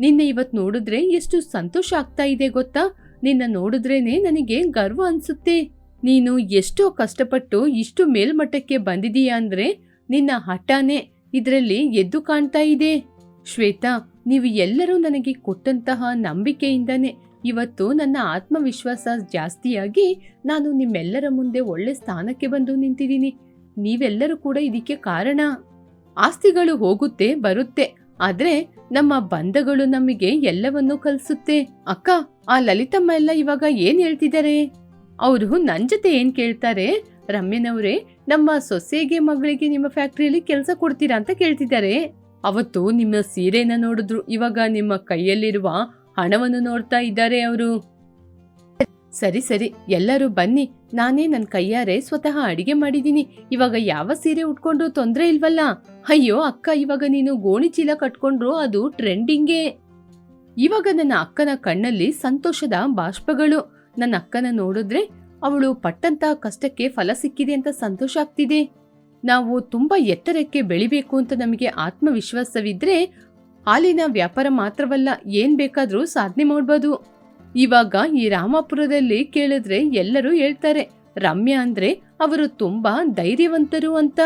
ನಿನ್ನೆ ಇವತ್ ನೋಡಿದ್ರೆ ಎಷ್ಟು ಸಂತೋಷ ಆಗ್ತಾ ಇದೆ ಗೊತ್ತಾ? ನಿನ್ನ ನೋಡಿದ್ರೇನೆ ನನಗೆ ಗರ್ವ ಅನ್ಸುತ್ತೆ. ನೀನು ಎಷ್ಟೋ ಕಷ್ಟಪಟ್ಟು ಇಷ್ಟು ಮೇಲ್ಮಟ್ಟಕ್ಕೆ ಬಂದಿದೀಯಾ ಅಂದ್ರೆ ನಿನ್ನ ಹಠಾನೇ ಇದರಲ್ಲಿ ಎದ್ದು ಕಾಣ್ತಾ ಇದೆ. ಶ್ವೇತಾ ನೀವು ಎಲ್ಲರೂ ನನಗೆ ಕೊಟ್ಟಂತಹ ನಂಬಿಕೆಯಿಂದನೇ ಇವತ್ತು ನನ್ನ ಆತ್ಮವಿಶ್ವಾಸ ಜಾಸ್ತಿಯಾಗಿ ನಾನು ನಿಮ್ಮೆಲ್ಲರ ಮುಂದೆ ಒಳ್ಳೆ ಸ್ಥಾನಕ್ಕೆ ಬಂದು ನಿಂತಿದ್ದೀನಿ. ನೀವೆಲ್ಲರೂ ಕೂಡ ಇದಕ್ಕೆ ಕಾರಣ. ಆಸ್ತಿಗಳು ಹೋಗುತ್ತೆ, ಬರುತ್ತೆ. ಆದ್ರೆ ನಮ್ಮ ಬಂಧಗಳು ನಮಗೆ ಎಲ್ಲವನ್ನೂ ಕಲಿಸುತ್ತೆ. ಅಕ್ಕ, ಆ ಲಲಿತಮ್ಮ ಎಲ್ಲ ಇವಾಗ ಏನ್ ಹೇಳ್ತಿದ್ದಾರೆ? ಅವರು ನನ್ ಜೊತೆ ಏನ್ ಕೇಳ್ತಾರೆ? ರಮ್ಯನವ್ರೆ, ನಮ್ಮ ಸೊಸೆಗೆ ಮಗಳಿಗೆ ನಿಮ್ಮ ಫ್ಯಾಕ್ಟ್ರಿಯಲ್ಲಿ ಕೆಲಸ ಕೊಡ್ತೀರಾ ಅಂತ ಕೇಳ್ತಿದ್ದಾರೆ. ಅವತ್ತು ನಿಮ್ಮ ಸೀರೆನ ನೋಡಿದ್ರು, ಇವಾಗ ನಿಮ್ಮ ಕೈಯಲ್ಲಿರುವ ಹಣವನ್ನು ನೋಡ್ತಾ ಇದ್ದಾರೆ ಅವರು. ಸರಿ ಸರಿ, ಎಲ್ಲರೂ ಬನ್ನಿ. ನಾನೇ ನನ್ನ ಕೈಯಾರೆ ಸ್ವತಃ ಅಡಿಗೆ ಮಾಡಿದ್ದೀನಿ. ಇವಾಗ ಯಾವ ಸೀರೆ ಉಟ್ಕೊಂಡ್ರು ತೊಂದ್ರೆ ಇಲ್ವಲ್ಲ? ಅಯ್ಯೋ, ಅಕ್ಕ, ಇವಾಗ ನೀನು ಗೋಣಿ ಚೀಲ ಕಟ್ಕೊಂಡ್ರು ಅದು ಟ್ರೆಂಡಿಂಗೇ. ಇವಾಗ ನನ್ನ ಅಕ್ಕನ ಕಣ್ಣಲ್ಲಿ ಸಂತೋಷದ ಬಾಷ್ಪಗಳು. ನನ್ನ ಅಕ್ಕನ ನೋಡಿದ್ರೆ ಅವಳು ಪಟ್ಟಂತ ಕಷ್ಟಕ್ಕೆ ಫಲ ಸಿಕ್ಕಿದೆ ಅಂತ ಸಂತೋಷ ಆಗ್ತಿದೆ. ನಾವು ತುಂಬಾ ಎತ್ತರಕ್ಕೆ ಬೆಳಿಬೇಕು ಅಂತ ನಮಗೆ ಆತ್ಮವಿಶ್ವಾಸವಿದ್ರೆ ಹಾಲಿನ ವ್ಯಾಪಾರ ಮಾತ್ರವಲ್ಲ, ಏನ್ ಬೇಕಾದರೂ ಸಾಧನೆ ಮಾಡ್ಬೋದು. ಇವಾಗ ಈ ರಾಮಾಪುರದಲ್ಲಿ ಕೇಳಿದ್ರೆ ಎಲ್ಲರೂ ಹೇಳ್ತಾರೆ, ರಮ್ಯಾ ಅಂದ್ರೆ ಅವರು ತುಂಬಾ ಧೈರ್ಯವಂತರು ಅಂತ.